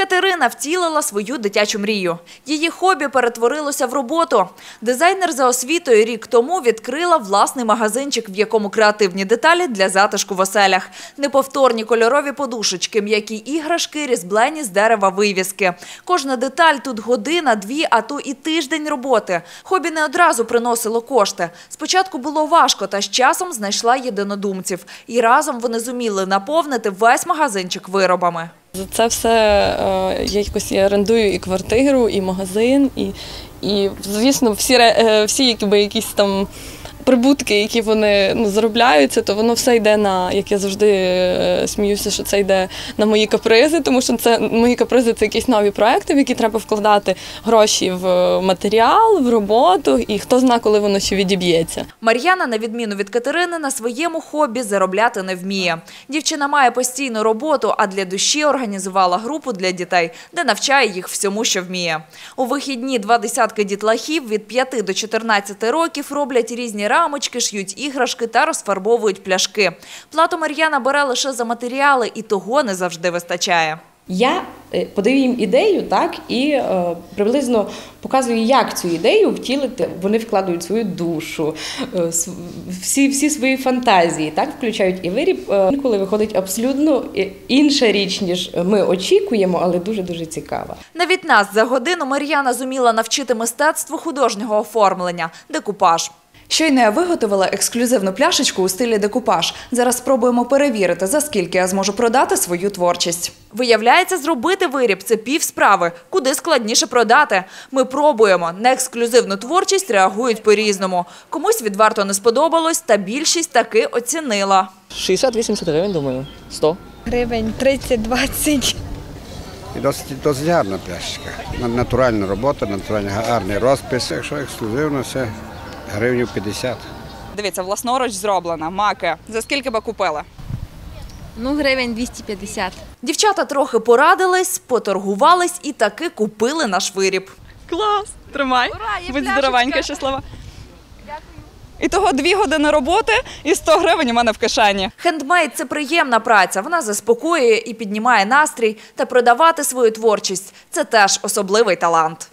Катерина втілила свою дитячу мрію. Її хобі перетворилося в роботу. Дизайнер за освітою рік тому відкрила власний магазинчик, в якому креативні деталі для затишку в оселях. Неповторні кольорові подушечки, м'які іграшки, різблені з дерева вивіски. Кожна деталь тут година, дві, а то і тиждень роботи. Хобі не одразу приносило кошти. Спочатку було важко, та з часом знайшла єдинодумців. І разом вони зуміли наповнити весь магазинчик виробами. За це все е, я якось орендую і квартиру, і магазин, і, і звісно, всі, е, всі якби, якісь там прибутки, які вони ну, заробляються, то воно все йде на, як я завжди е, сміюся, що це йде на мої капризи, тому що це мої капризи це якісь нові проекти, в які треба вкладати гроші в матеріал, в роботу, і хто знає, коли воно ще відіб'ється. Мар'яна, на відміну від Катерини, на своєму хобі заробляти не вміє. Дівчина має постійну роботу, а для душі організувала групу для дітей, де навчає їх всьому, що вміє. У вихідні два десятки дітлахів від 5 до 14 років роблять різні рамочки, ш'ють іграшки та розфарбовують пляшки. Плату Мар'яна бере лише за матеріали, і того не завжди вистачає. Я е, подаю їм ідею, так і е, приблизно показую, як цю ідею втілити. Вони вкладають свою душу, е, всі, всі свої фантазії, так включають і виріб. Е, інколи виходить абсолютно е, інша річ, ніж ми очікуємо, але дуже дуже цікава. Навіть нас за годину Мар'яна зуміла навчити мистецтву художнього оформлення – декупаж. Щойно я виготовила ексклюзивну пляшечку у стилі декупаж. Зараз спробуємо перевірити, за скільки я зможу продати свою творчість. Виявляється, зробити виріб – це пів справи. Куди складніше продати. Ми пробуємо. На ексклюзивну творчість реагують по-різному. Комусь відверто не сподобалось, та більшість таки оцінила. 60-80 гривень, думаю. 100. гривень 30-20. І досить, досить гарна пляшечка. На- Натуральна робота, натуральний гарний розпис. Якщо ексклюзивно, це гривнів 50. Дивіться, власноруч зроблена, маки. За скільки би купили? Ну, гривень 250. Дівчата трохи порадились, поторгувались і таки купили наш виріб. Клас! Тримай. є Будь пляшечка. здоровенька, щаслива. І того дві години роботи і 100 гривень у мене в кишені. Хендмейд – це приємна праця. Вона заспокоює і піднімає настрій. Та продавати свою творчість – це теж особливий талант.